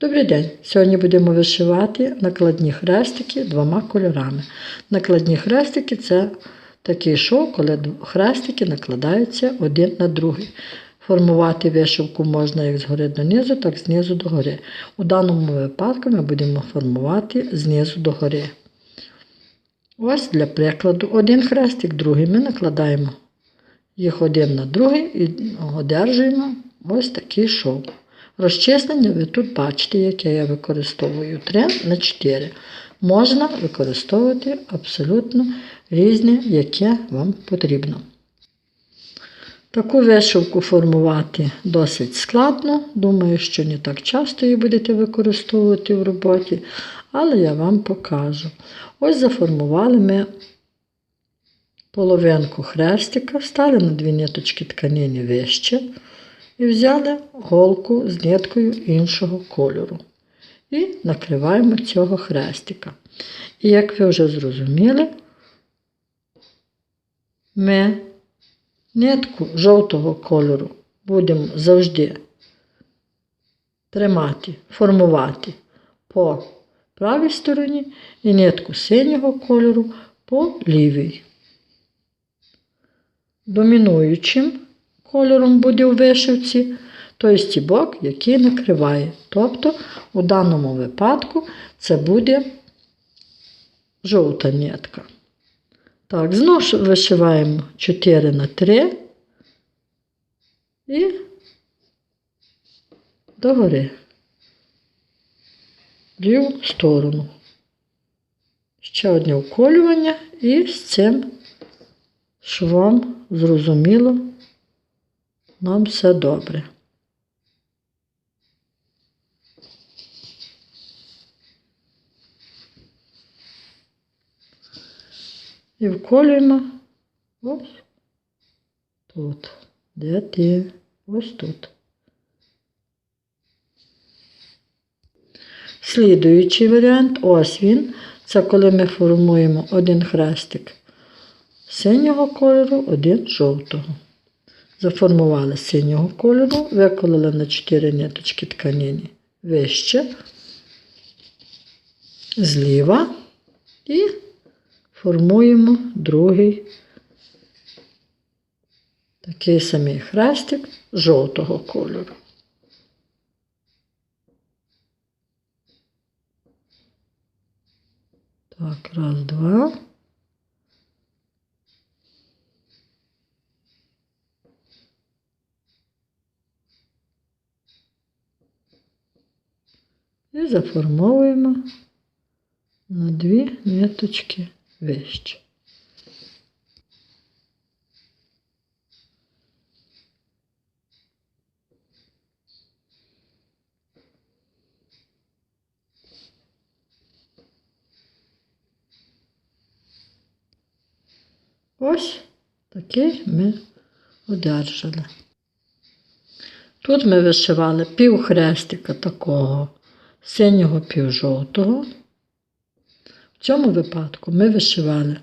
Добрий день! Сьогодні будемо вишивати накладні хрестики двома кольорами. Накладні хрестики це такий шов, коли хрестики накладаються один на другий. Формувати вишивку можна як згори донизу, так і знизу до гори. У даному випадку ми будемо формувати знизу до гори. Ось для прикладу один хрестик, другий ми накладаємо їх один на другий і одержуємо ось такий шов. Розчислення ви тут бачите, яке я використовую 3 на 4. Можна використовувати абсолютно різне, яке вам потрібно. Таку вишивку формувати досить складно. Думаю, що не так часто її будете використовувати в роботі, але я вам покажу. Ось заформували ми половинку хрестика, стали на дві ниточки тканини вище і взяли голку з ниткою іншого кольору. І накриваємо цього хрестика. І як ви вже зрозуміли, ми нитку жовтого кольору будемо завжди тримати, формувати по правій стороні і нитку синього кольору по лівій. Домінуючим кольором буде у вишивці той стібок, який накриває. Тобто, у даному випадку це буде жовта нитка. Так, знову вишиваємо 4 на 3 і догори ліву сторону. Ще одне вколювання і з цим швом зрозуміло, нам все добре. І вколюємо ось тут. Де ти? Ось тут. Слідуючий варіант, ось він. Це коли ми формуємо один хрестик синього кольору, один жовтого. Заформували синього кольору, виколили на 4 ниточки тканини вище, зліва і формуємо другий такий самий хрестик жовтого кольору. Так, раз, два. І заформовуємо на дві ниточки вище. Ось такий ми одержали. Тут ми вишивали пів хрестика такого синього півжовтого. В цьому випадку ми вишивали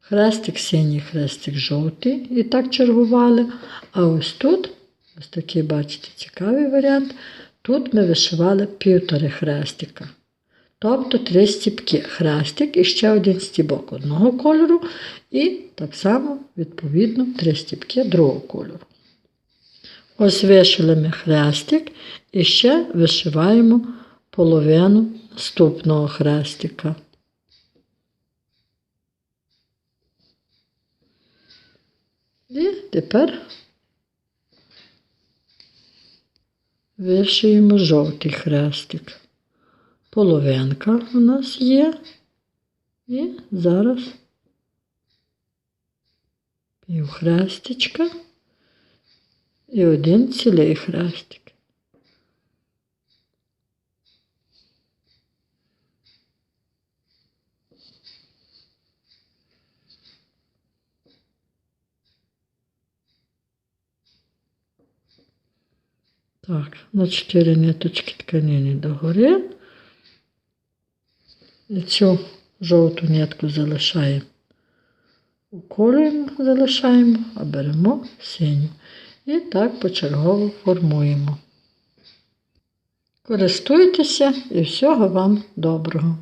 хрестик синій, хрестик жовтий і так чергували. А ось тут, ось такий, бачите, цікавий варіант. Тут ми вишивали півтори хрестика. Тобто три стібки. Хрестик і ще один стібок одного кольору, і так само, відповідно, три стібки другого кольору. Ось вишили ми хрестик і ще вишиваємо половину наступного хрестика. І тепер вишиємо жовтий хрестик. Половинка у нас є. І зараз півхрестичка і один цілий хрестик. Так, на 4 ниточки тканини догори. І цю жовту нитку залишаємо. Уколюємо, залишаємо, а беремо синю. І так почергово формуємо. Користуйтеся і всього вам доброго.